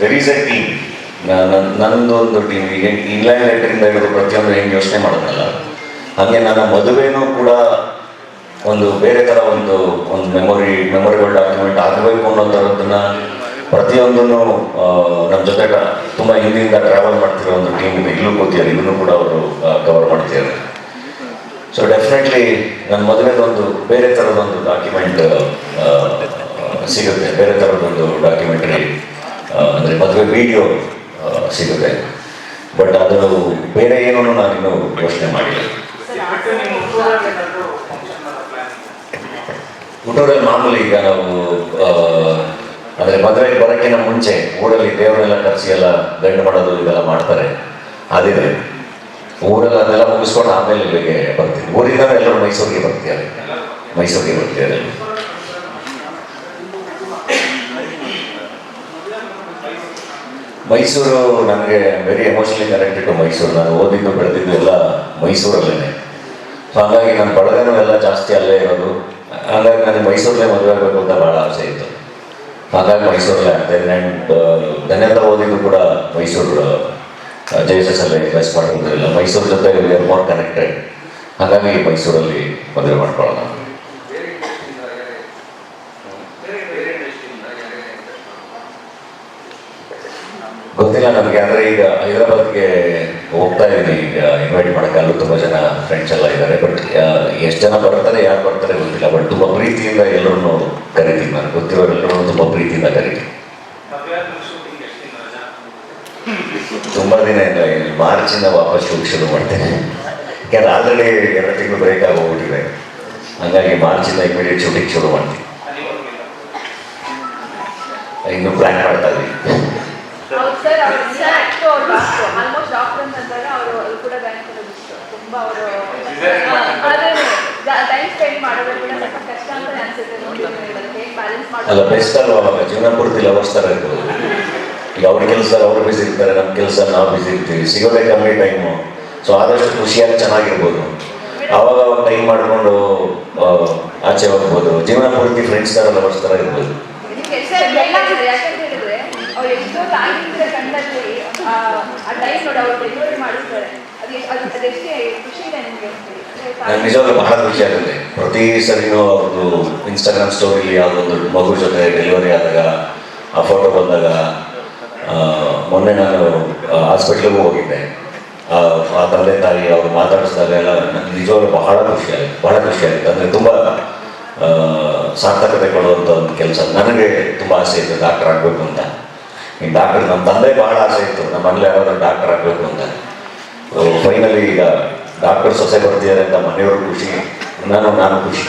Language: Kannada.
ದೆರ್ ಈಸ್ ಎ ಟೀಮ್ ನನ್ನದು ಒಂದು ಟೀಮ್ ಈಗ ಇಂಗ್ಲೆಂಡ್ ಲೆಟರಿಂದ ಹಿಡಿದು ಪ್ರತಿಯೊಂದು ಹೆಂಗೆ ಯೋಚನೆ ಮಾಡೋದಲ್ಲ. ಹಾಗೆ ನನ್ನ ಮದುವೆನೂ ಕೂಡ ಒಂದು ಬೇರೆ ಥರ ಒಂದು ಒಂದು ಮೆಮೊರಿ ಮೆಮೊರಿಬಲ್ ಡಾಕ್ಯುಮೆಂಟ್ ಆಗಬೇಕು ಅನ್ನೋ ಥರದ್ದನ್ನ ಪ್ರತಿಯೊಂದನ್ನು ನಮ್ಮ ಜೊತೆ ತುಂಬ ಹಿಂದಿನಿಂದ ಟ್ರಾವೆಲ್ ಮಾಡ್ತಿರೋ ಒಂದು ಟೀಮ್ ಇದೆ. ಇಲ್ಲೂ ಕೂತಿದ್ದಾರೆ. ಇದನ್ನು ಕೂಡ ಅವರು ಕವರ್ ಮಾಡ್ತಿದ್ದಾರೆ. ಸೊ ಡೆಫಿನೆಟ್ಲಿ ನನ್ನ ಮದುವೆದೊಂದು, ಬೇರೆ ಥರದೊಂದು ಡಾಕ್ಯುಮೆಂಟ್ ಸಿಗುತ್ತೆ. ಬೇರೆ ಅಂದರೆ ಮದುವೆ ವಿಡಿಯೋ ಸಿಗುತ್ತೆ. ಬಟ್ ಅದು ಬೇರೆ ಏನೂ ನಾನಿನ್ನು ಯೋಚನೆ ಮಾಡಿಲ್ಲ. ಹುಟ್ಟೂರಲ್ಲಿ ಮಾಮೂಲಿ ಈಗ ನಾವು ಅಂದರೆ ಮದುವೆಗೆ ಬರೋಕ್ಕಿಂತ ಮುಂಚೆ ಊರಲ್ಲಿ ದೇವರೆಲ್ಲ ಕರೆಸಿ ಎಲ್ಲ ಗಂಡು ಮಾಡೋದು ಇದೆಲ್ಲ ಮಾಡ್ತಾರೆ. ಅದಿದೆ ಊರಲ್ಲಿ ಅದೆಲ್ಲ ಮುಗಿಸ್ಕೊಂಡು ಆಮೇಲೆ ಇಲ್ಲಿಗೆ ಬರ್ತೀವಿ. ಊರಿಂದ ಎಲ್ಲರೂ ಮೈಸೂರಿಗೆ ಬರ್ತೀವಿ ಮೈಸೂರಿಗೆ ಬರ್ತೀವಿ ಮೈಸೂರು ನನಗೆ very emotionally connected to Mysuru. ನಾನು ಓದಿದ್ದು ಬೆಳೆದಿದ್ದು ಎಲ್ಲ ಮೈಸೂರಲ್ಲೇ ಸೊ ಹಾಗಾಗಿ ನನ್ನ ಬಳಗನೂ ಎಲ್ಲ ಜಾಸ್ತಿ ಅಲ್ಲೇ ಇರೋದು. ಹಾಗಾಗಿ ನನಗೆ ಮೈಸೂರಲ್ಲೇ ಮದುವೆ ಆಗಬೇಕು ಅಂತ ಭಾಳ ಆಸೆ ಇತ್ತು. ಹಾಗಾಗಿ ಮೈಸೂರಲ್ಲೇ ಆಗ್ತದೆ ಆ್ಯಂಡ್ ನನ್ನೆಲ್ಲ ಓದಿದ್ದು ಕೂಡ ಮೈಸೂರು ಜೆ ಎಸ್ ಎಸ್ ಅಲ್ಲೇ ಇನ್ವೆಸ್ಟ್ ಮಾಡೋದ್ರಿಲ್ಲ ಮೈಸೂರು ಜೊತೆ ಮೋರ್ ಕನೆಕ್ಟೆಡ್ ಹಾಗಾಗಿ ಮೈಸೂರಲ್ಲಿ ಮದುವೆ ಮಾಡ್ಕೊಳ್ಳೋಣ ಗೊತ್ತಿಲ್ಲ ನಮಗೆ, ಅಂದರೆ ಈಗ ಹೈದರಾಬಾದ್ಗೆ ಹೋಗ್ತಾ ಇದ್ದೀನಿ. ಈಗ ಇನ್ವೈಟ್ ಮಾಡೋಕ್ಕೆ ಅಲ್ಲೂ ತುಂಬ ಜನ ಫ್ರೆಂಡ್ಸ್ ಎಲ್ಲ ಇದ್ದಾರೆ. ಬಟ್ ಎಷ್ಟು ಜನ ಬರ್ತಾರೆ, ಯಾರು ಬರ್ತಾರೆ ಗೊತ್ತಿಲ್ಲ. ಬಟ್ ತುಂಬ ಪ್ರೀತಿಯಿಂದ ಎಲ್ಲರೂ ಕರಿತೀನಿ ನಾನು. ಗೊತ್ತಿರೋರೆಲ್ಲರೂ ತುಂಬ ಪ್ರೀತಿಯಿಂದ ಕರಿತೀನಿ. ತುಂಬ ದಿನ ಇಲ್ಲ ಮಾರ್ಚಿಂದ ವಾಪಸ್ ಶೂಟ್ ಶುರು ಮಾಡ್ತೇನೆ. ಯಾಕಂದ್ರೆ ಆಲ್ರೆಡಿ ಎರಡು ತಿಂಗಳು ಬ್ರೇಕ್ ಆಗೋಗ್ಬಿಟ್ಟಿದೆ. ಹಾಗಾಗಿ ಮಾರ್ಚಿಂದ ಇಮಿಡಿಯೇಟ್ ಶೂಟಿಂಗ್ ಶುರು ಮಾಡ್ತೀನಿ. ಇನ್ನು ಪ್ಲ್ಯಾನ್ ಮಾಡ್ತಾ ಇದ್ದೀನಿ. ಅವ್ರು ಅವ್ರು ಕೂಡ ಸ್ವಲ್ಪ ಕಷ್ಟ ಅಂತ ಅನ್ಸುತ್ತೆ ಅಲ್ಲ ಮಾಡೋದು ಬೆಸ್ಟ್ ಅಲ್ವಾ ಜೀವನ ಪೂರ್ತಿ ಲವರ್ಸ್ ಥರ ಇರ್ಬೋದು. ಈಗ ಅವ್ರ ಕೆಲಸ ಅವ್ರು ಬಿಸಿ ಇರ್ತಾರೆ ನಮ್ಮ ಕೆಲಸ ನಾವು ಬಿಸಿ ಇರ್ತೀವಿ. ಸಿಗೋದೇ ಕಮ್ಮಿ ಟೈಮು ಸೊ ಆದಷ್ಟು ಖುಷಿಯಾಗಿ ಚೆನ್ನಾಗಿರ್ಬೋದು. ಅವಾಗ ಅವಾಗ ಟೈಮ್ ಮಾಡಿಕೊಂಡು ಆಚೆ ಹೋಗ್ಬೋದು. ಜೀವನ ಪೂರ್ತಿ ಫ್ರೆಂಡ್ಸ್ ಥರ ಲವರ್ಸ್ ಥರ ಇರ್ಬೋದು ನಿಮ್ಗೆ ಎಷ್ಟು ಎಲ್ಲಾಗಿದೆ ಯಾಕಂತ ಹೇಳಿದ್ರೆ ಅವ್ರು ತಾಗಿದ್ರೆ ಆ ಟೈಮ್ ನೋಡಿ ಅವ್ರು ಡೆಲಿವರಿ ಅದು ನಿಜವಾಗ್ಲೂ ಬಹಳ ಖುಷಿ ಆಗುತ್ತೆ. ಪ್ರತಿ ಸರಿನೂ ಅವ್ರದ್ದು ಇನ್ಸ್ಟಾಗ್ರಾಮ್ ಸ್ಟೋರಿಲಿ ಯಾವುದೊಂದು ಮಗು ಜೊತೆ ಡೆಲಿವರಿ ಆದಾಗ, ಆ ಫೋಟೋ ಬಂದಾಗ ಮೊನ್ನೆ ನಾನು ಹಾಸ್ಪಿಟ್ಲಿಗೂ ಹೋಗಿದ್ದೆ. ಆ ತಂದೆ ತಾಯಿ ಅವರು ಮಾತಾಡಿಸಿದಾಗ ಎಲ್ಲ ನನಗೆ ನಿಜವಾಗ್ಲೂ ಬಹಳ ಖುಷಿ ಆಗುತ್ತೆ ಬಹಳ ಖುಷಿ ಆಗುತ್ತೆ ಅಂದರೆ ತುಂಬ ಸಾರ್ಥಕತೆ ಕೊಡುವಂಥ ಒಂದು ಕೆಲಸ. ನನಗೆ ತುಂಬ ಆಸೆ ಇದೆ ಡಾಕ್ಟರ್ ಆಗಬೇಕು ಅಂತ. ಈ ಡಾಕ್ಟರ್ ನಮ್ಮ ತಂದೆ ಬಹಳ ಆಸೆ ಇತ್ತು. ನಮ್ಮ ಮನೇಲಿ ಯಾರಾದ್ರೂ ಡಾಕ್ಟರ್ ಆಗಬೇಕು ಅಂತ. ಫೈನಲಿ ಈಗ ಡಾಕ್ಟರ್ ಸೊಸೆ ಬರ್ತಿದ್ದಾರೆ ಅಂತ ಮನೆಯವರು ಖುಷಿ. ನಾನು ನಾನು ಖುಷಿ.